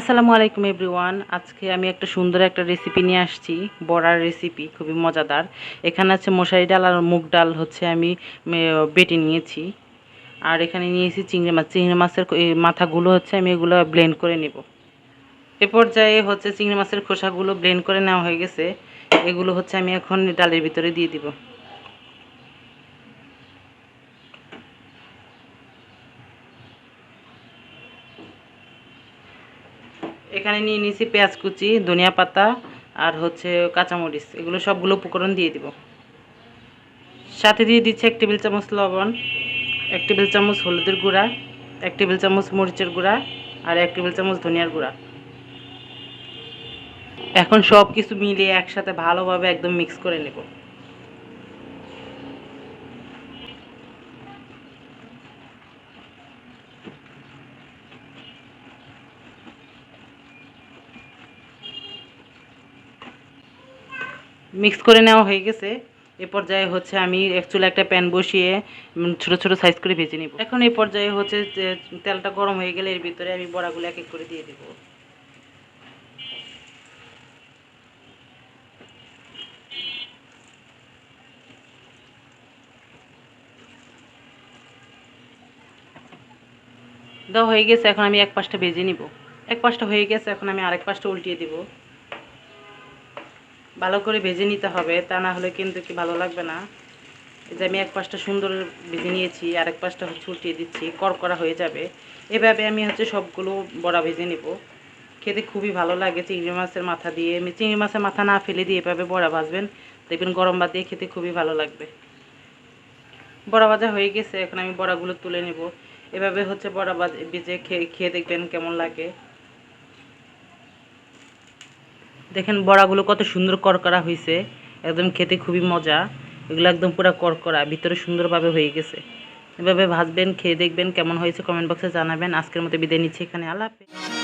আসসালামু আলাইকুম এভরিওয়ান। আজকে আমি একটা সুন্দর একটা রেসিপি নিয়ে আসছি। বড়ার রেসিপি খুবই মজাদার। এখানে আছে মশারি ডাল আর মুগ ডাল হচ্ছে আমি বেটে নিয়েছি। আর এখানে নিয়েছি চিংড়ি মাছ। চিংড়ি মাছের মাথাগুলো হচ্ছে আমি এগুলো ব্লেন্ড করে নেব। এ পর্যায়ে হচ্ছে চিংড়ি মাছের খোসাগুলো ব্লেন্ড করে নেওয়া হয়ে গেছে। এগুলো হচ্ছে আমি এখন ডালের ভিতরে দিয়ে দিব। এখানে নিয়ে নিয়েছি পেঁয়াজ কুচি, ধনিয়া পাতা আর হচ্ছে কাঁচামরিচ। এগুলো সবগুলো উপকরণ দিয়ে দিব। সাথে দিয়ে দিচ্ছি এক টেবিল চামচ লবণ, এক টেবিল চামচ হলুদের গুঁড়া, এক টেবিল চামচ মরিচের গুঁড়া আর এক টেবিল চামচ ধনিয়ার গুঁড়া। এখন সব কিছু মিলিয়ে একসাথে ভালোভাবে একদম মিক্স করে নেব। মিক্স করে নেওয়া হয়ে গেছে। এ পর্যায়ে হচ্ছে আমি অ্যাকচুয়ালি একটা প্যান বসিয়ে ছোট ছোট সাইজ করে ভেজে নিব। এখন এই পর্যায়ে হচ্ছে তেলটা গরম হয়ে গেলে এর ভিতরে আমি বড়াগুলো এক এক করে দিয়ে দেবো। দেওয়া হয়ে গেছে, এখন আমি এক পাশটা ভেজে নিব। এক পাশটা হয়ে গেছে, এখন আমি আরেক পাশটা উল্টিয়ে দিব। ভালো করে ভেজে নিতে হবে, তা না হলে কিন্তু কি ভালো লাগবে না। যে আমি এক পাশটা সুন্দর ভেজে নিয়েছি আর এক পাশটা হচ্ছে উল্টিয়ে দিচ্ছি করকরা হয়ে যাবে। এভাবে আমি হচ্ছে সবগুলো বড়া ভেজে নেব। খেতে খুবই ভালো লাগে, চিংড়ি মাছের মাথা দিয়ে। আমি চিংড়ি মাছের মাথা না ফেলে দিয়ে এভাবে বড়া ভাজবেন, দেখবেন গরম ভাত দিয়ে খেতে খুবই ভালো লাগবে। বড়া ভাজা হয়ে গেছে, এখন আমি বড়াগুলো তুলে নেব। এভাবে হচ্ছে বড়া ভাজ ভেজে খেয়ে খেয়ে দেখবেন কেমন লাগে। দেখেন বড়াগুলো কত সুন্দর করকরা হয়েছে একদম খেতে খুবই মজা। এগুলো একদম পুরো করকরা, ভিতরে সুন্দরভাবে হয়ে গেছে। এভাবে ভাজবেন, খেয়ে দেখবেন কেমন হয়েছে কমেন্ট বক্সে জানাবেন। আজকের মতো বিদায় নিচ্ছি এখানে, আল্লাহ হাফেজ।